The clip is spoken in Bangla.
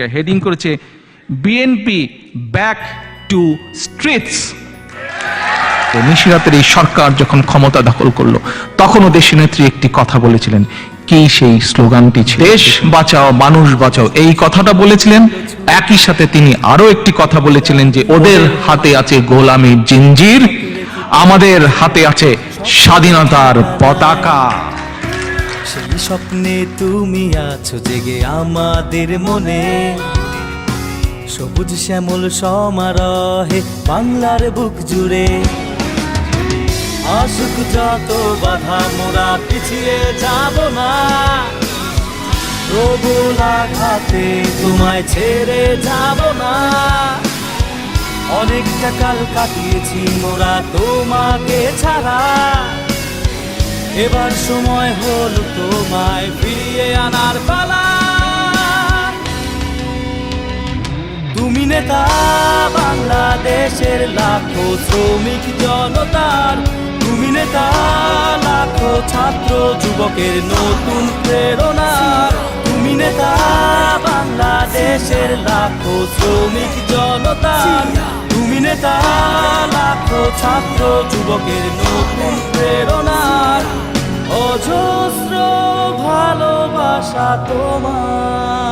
পত্রিকা হেডিং করেছে বিএনপি ব্যাক টু স্ট্রিটস নিশিরাতের এই সরকার যখন ক্ষমতা দখল করল তখনও দেশি নেত্রী একটি কথা বলেছিলেন। কি সেই স্লোগানটি ছিল? দেশ বাঁচাও মানুষ বাঁচাও এই কথাটা বলেছিলেন। একই সাথে তিনি আরও একটি কথা বলেছিলেন যে ওদের হাতে আছে গোলামীর জিঞ্জির আমাদের হাতে আছে স্বাধীনতার পতাকা। সেই স্বপ্নে তুমি আছো, জেগে আমাদের মনে। সবুজ শ্যামল সমারহে বাংলার বুক জুড়ে। আসুক যত বাধা, মোরা পিছিয়ে যাব না। প্রবল আঘাতে তোমায় ছেড়ে যাব না। অনেকটা কাল কাটিয়েছি, মোরা তোমাকে ছাড়া। এবার সময় হল তোমায় ফিরিয়ে আনার পালা। তুমি নেতা, বাংলাদেশের লাখো শ্রমিক জনতার। তুমি নেতা, লাখো ছাত্র যুবকের নতুন প্রেরণা তুমি নেতা, বাংলাদেশের লাখো শ্রমিক জনতার। তুমি নেতা, লাখো ছাত্র যুবকের নতুন প্রেরণার। ভালোবাসা তোমার।